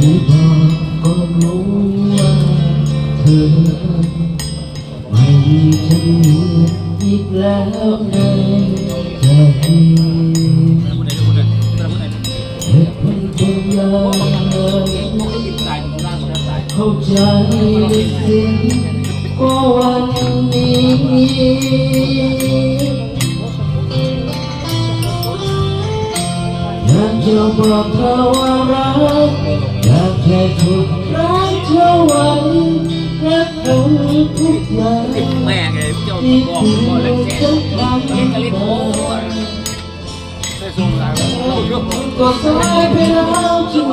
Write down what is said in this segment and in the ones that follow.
thấy ba con mong thơ mày chân nhịp lao đây chờ khi hết phân tương lai không trái tiếng cô anh đi Yang jumpa kawarat เข้าใจได้สิ้นว่าวันนี้อยากจะบอกเธอว่ารักอยากแค่ถูกรักเธอไว้รักเธอทุกอย่างแม่ไงเจ้าที่บอกคุณบอกแล้วแกจะทำเล่นกันเล่นโอ้ยได้ส่งสายเรายกก็สายไปแล้วใช่ไหม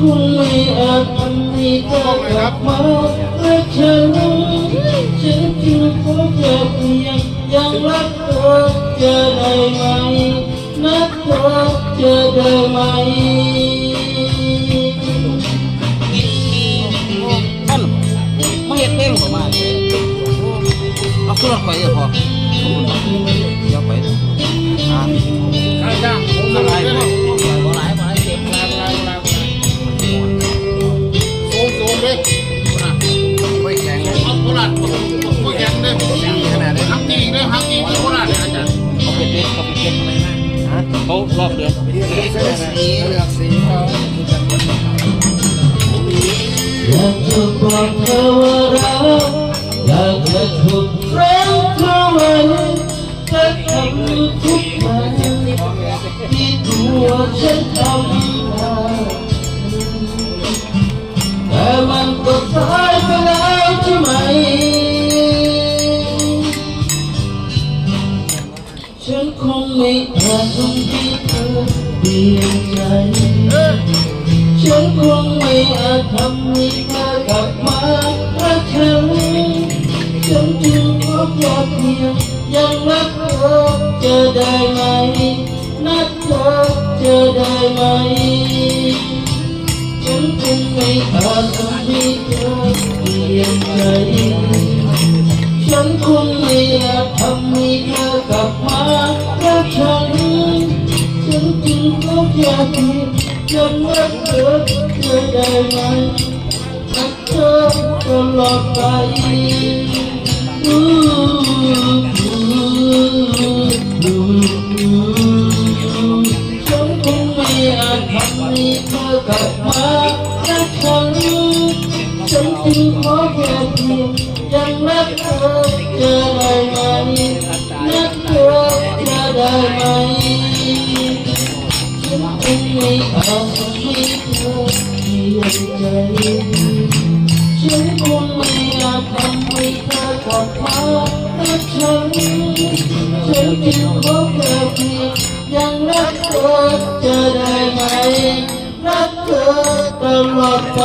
คงไม่อาจทำให้เธอกลับมาและฉันฉันจึงขอแค่เพียงยังรักเธอจะได้ไหมรักเธอจะได้ไหมท่านไม่เห็นเองผมมาเอาขึ้นรถไปเถอะพอเดี๋ยวไปอ่า อีกเลอกโคราชเลยอาจารย์เขาเป็นเด็กเขาเป็นเด็กอะไรนะฮะเขารอบเดือนเลือกสีเลือกสีเขา ฉันคงไม่อาจทำให้เธอกลับมารักฉันฉันจึงขอแค่เพียงยังรักเธอจะได้ไหม นัดเธอจะได้ไหม ฉันคงไม่อาจทำให้เธอเปลี่ยนใจฉันคงไม่อาจทำให้เธอกลับมารักฉันฉันจึงขอแค่เพียง ยังรักเธอจะได้ไหมรักเธอตลอดไปฉันคงไม่อาจทำให้เธอกลับมารักฉันฉันจึงขอแค่เพียงยังรักเธอจะได้ไหมรัก ริงขอแค่เพียงยังรักเธอจะได้ไหมรักเธอตลอดไป